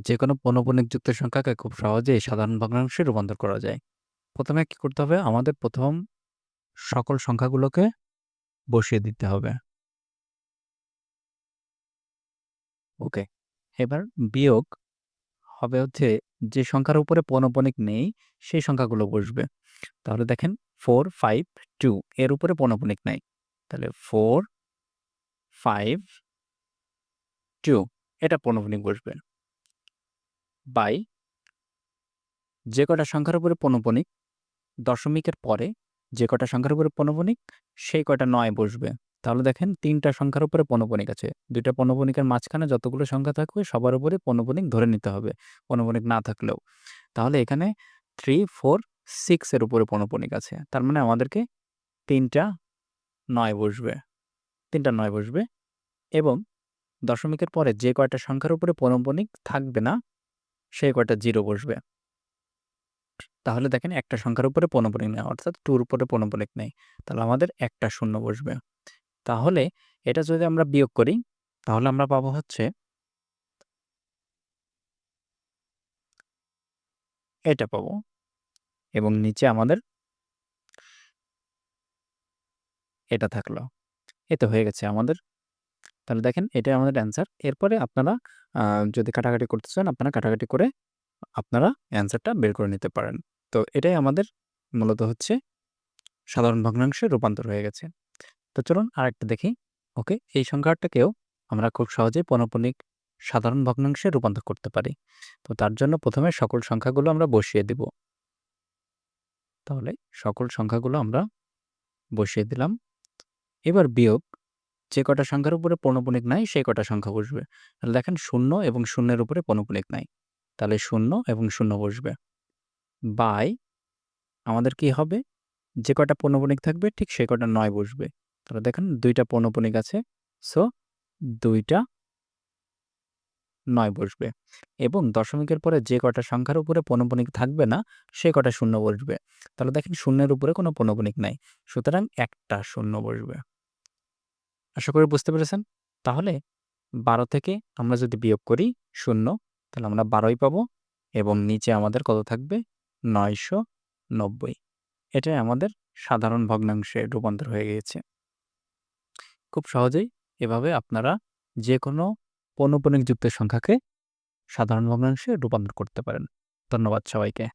যে কোনো পৌনঃপুনিকযুক্ত সংখ্যাকে খুব সহজেই সাধারণ ভগ্নাংশে রূপান্তর করা যায়। প্রথমে কি করতে হবে? আমাদের প্রথম সকল সংখ্যাগুলোকে বসিয়ে দিতে হবে। ওকে। এবার বিয়োগ হবে হচ্ছে যে সংখ্যার উপরে পৌনঃপুনিক নেই সেই সংখ্যাগুলো বসবে। তাহলে দেখেন 4, 5, 2 এর উপরে পৌনঃপুনিক নাই। তাহলে 4, 5, 2 এটা পৌনঃপুনিক বসবে। বাই যে কটা সংখ্যার উপরে পৌনঃপুনিক দশমিকের পরে যে কটা সংখ্যার উপরে পৌনঃপুনিক সেই কয়টা নয় বসবে। তাহলে দেখেন তিনটা সংখ্যার উপরে পৌনঃপুনিক আছে। ২ টা পৌনঃপুনিকের মাঝখানে যতগুলো সংখ্যা থাকবে, সবার উপরে পৌনঃপুনিক ধরে নিতে হবে। পৌনঃপুনিক না থাকলেও। তাহলে এখানে থ্রি ফোর সিক্সের উপরে পৌনঃপুনিক আছে। তার মানে আমাদেরকে তিনটা নয় বসবে। তিনটা নয় বসবে এবং দশমিকের পরে যে কয়টা সংখ্যার উপরে পৌনঃপুনিক থাকবে না সেই কয়টা 0 বসবে। তাহলে দেখেন একটা সংখ্যার উপরে পৌনঃপুনিক নেই, অর্থাৎ 2 এর উপরে পৌনঃপুনিক নেই। তাহলে আমাদের একটা শূন্য বসবে। তাহলে এটা যদি আমরা বিয়োগ করি, তাহলে আমরা পাবো হচ্ছে এটা পাবো, এবং নিচে আমাদের এটা থাকল। এ তো হয়ে গেছে আমাদের। তাহলে দেখেন এটাই আমাদের অ্যান্সার। এরপরে আপনারা যদি কাটাকাটি করতে চান আপনারা কাটাকাটি করে আপনারা অ্যান্সারটা বের করে নিতে পারেন। তো এটাই আমাদের মূলত হচ্ছে সাধারণ ভগ্নাংশে রূপান্তর হয়ে গেছে। তো চলুন আরেকটা দেখি। ওকে, এই সংখ্যাটাকেও আমরা খুব সহজেই পৌনঃপুনিক সাধারণ ভগ্নাংশে রূপান্তর করতে পারি। তো তার জন্য প্রথমে সকল সংখ্যাগুলো আমরা বসিয়ে দিব। তাহলে সকল সংখ্যাগুলো আমরা বসিয়ে দিলাম। এবার বিয়োগ যে কটা সংখ্যার উপরে পৌনঃপুনিক নাই, সেই কটা সংখ্যা বসবে। তাহলে দেখেন শূন্য এবং শূন্যের উপরে পৌনঃপুনিক নাই। তাহলে শূন্য এবং শূন্য বসবে। বাই, আমাদের কি হবে? যে কটা পৌনঃপুনিক থাকবে, ঠিক সেই কটা নয় বসবে। তাহলে দেখেন ২ টা পৌনঃপুনিক আছে। সো দুইটা নয় বসবে এবং দশমিকের পরে যে কটা সংখ্যার উপরে পৌনঃপুনিক থাকবে না, সে কটা শূন্য বসবে। তাহলে দেখেন শূন্যের উপরে কোনো পৌনঃপুনিক নাই। সুতরাং একটা শূন্য বসবে। আশা করি বুঝতে পেরেছেন? তাহলে ১২ থেকে আমরা যদি বিয়োগ করি শূন্য, তাহলে আমরা ১২ ই পাবো এবং নিচে আমাদের কত থাকবে? ৯৯০ এটাই আমাদের সাধারণ ভগ্নাংশে রূপান্তর হয়ে গিয়েছে। খুব সহজেই এভাবে আপনারা যে কোনো যেকোনো পৌনঃপুনিকযুক্ত সংখ্যাকে সাধারণ ভগ্নাংশে রূপান্তর করতে পারেন। ধন্যবাদ সবাইকে।